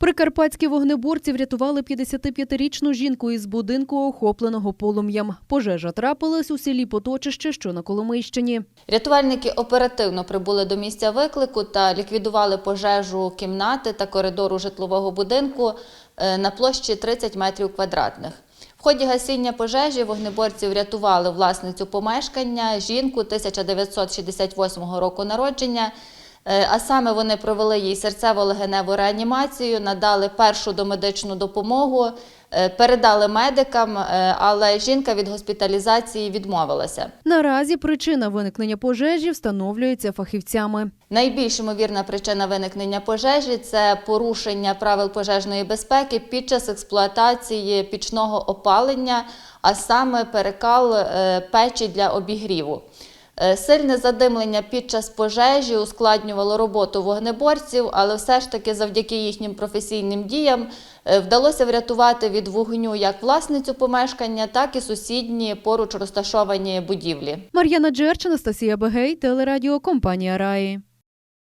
Прикарпатські вогнеборці врятували 55-річну жінку із будинку, охопленого полум'ям. Пожежа трапилась у селі Поточище, що на Коломийщині. Рятувальники оперативно прибули до місця виклику та ліквідували пожежу кімнати та коридору житлового будинку е, на площі 30 метрів квадратних. В ході гасіння пожежі вогнеборці врятували власницю помешкання, жінку 1968 року народження. Е, А саме вони провели їй серцево-легеневу реанімацію, надали першу домедичну допомогу, е, передали медикам, е, але жінка від госпіталізації відмовилася. Наразі причина виникнення пожежі встановлюється фахівцями. Найбільш ймовірна причина виникнення пожежі це порушення правил пожежної безпеки під час експлуатації пічного опалення, а саме перекал печі для обігріву. Е, Сильне задимлення під час пожежі ускладнювало роботу вогнеборців, але все ж таки завдяки їхнім професійним діям е, вдалося врятувати від вогню як власницю помешкання, так і сусідні поруч розташовані будівлі. Мар'яна Джерч, Анастасія Бегей, телерадіокомпанія Раї.